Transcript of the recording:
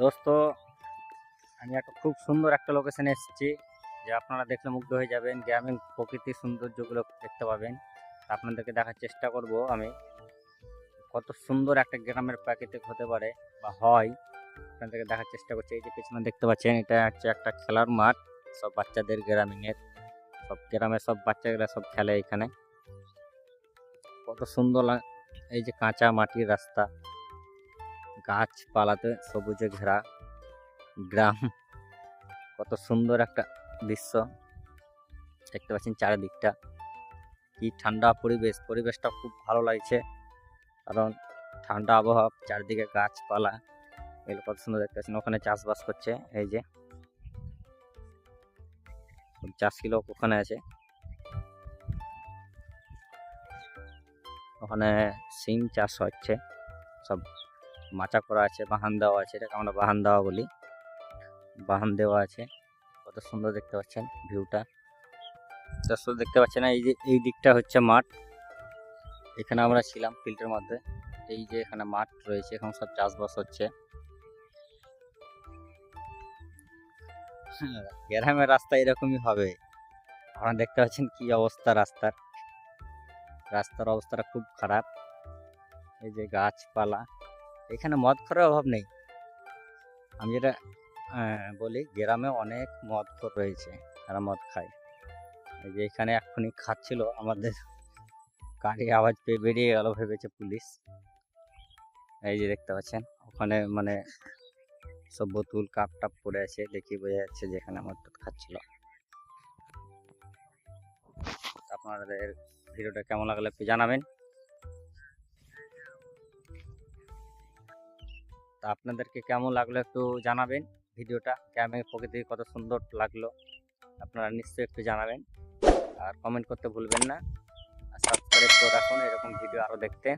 দোস্ত, আমি একটা খুব সুন্দর একটা লোকেশনে এসেছি। যে আপনারা দেখলে মুগ্ধ হয়ে যাবেন। গ্রামীণ প্রকৃতির সৌন্দর্যগুলো দেখতে পাবেন। আপনাদেরকে দেখার চেষ্টা করব আমি। কত সুন্দর একটা গ্রামের প্রাকৃতিক হতে পারে বা হয়, আপনাদেরকে দেখার চেষ্টা করছি। এই যে পেছনে দেখতে পাচ্ছেন, এটা হচ্ছে একটা খেলার মাঠ। সব বাচ্চাদের গ্রামীণের, সব গ্রামের সব বাচ্চাগুলা সব খেলে এখানে। কত সুন্দর এই যে কাঁচা মাটির রাস্তা। গাছপালাতে সবুজে ঘেরা গ্রাম। কত সুন্দর একটা দৃশ্য। দেখতে পাচ্ছেন চারিদিকটা। কি ঠান্ডা পরিবেশ। পরিবেশটা খুব ভালো লাগছে। কারণ ঠান্ডা আবহাওয়া, চারিদিকে গাছপালা। এগুলো কত সুন্দর দেখতে পাচ্ছেন। ওখানে চাষবাস করছে। এই যে। চাষি লোক ওখানে আছে। ওখানে সিম চাষ হচ্ছে। সব মাচা করা আছে বাহান দেওয়া আছে এটাকে আমরা বাহান দেওয়া বলি। বাহান দেওয়া আছে কত সুন্দর দেখতে পাচ্ছেন ভিউটা। দর্শক দেখতে পাচ্ছেন এই যে এই দিকটা হচ্ছে মাঠ। এখানে আমরা ছিলাম ফিল্ডের মধ্যে। এই যে এখানে মাঠ রয়েছে এখন সব চাষবাস হচ্ছে। হ্যাঁ, গ্রামের রাস্তা এরকমই হবে। আপনারা দেখতে পাচ্ছেন কি অবস্থা রাস্তার। রাস্তার অবস্থাটা খুব খারাপ। এই যে গাছপালা। এখানে মদ খাওয়ার অভাব নেই। আমি যেটা বলি, গ্রামে অনেক মদ খোর রয়েছে, তারা মদ খায়। এই যে এখানে এক্ষুনি খাচ্ছিল আমাদের গাড়ি, আওয়াজ পেয়ে বেরিয়ে গেল, ভেবেছে পুলিশ। এই যে দেখতে পাচ্ছেন, ওখানে মানে সব বোতল, কাপ টাপ পড়ে আছে দেখি বোঝা যাচ্ছে যেখানে মদ খাচ্ছিল। আপনাদের ভিডিওটা কেমন লাগলে একটু জানাবেন। তা আপনাদেরকে কেমন লাগল একটু জানাবেন ভিডিওটা? গ্রামের প্রকৃতি কত সুন্দর লাগল? আপনারা নিশ্চয়ই একটু জানাবেন। আর কমেন্ট করতে ভুলবেন না। আর সাবস্ক্রাইব করে রাখুন, এরকম ভিডিও আরও দেখতে।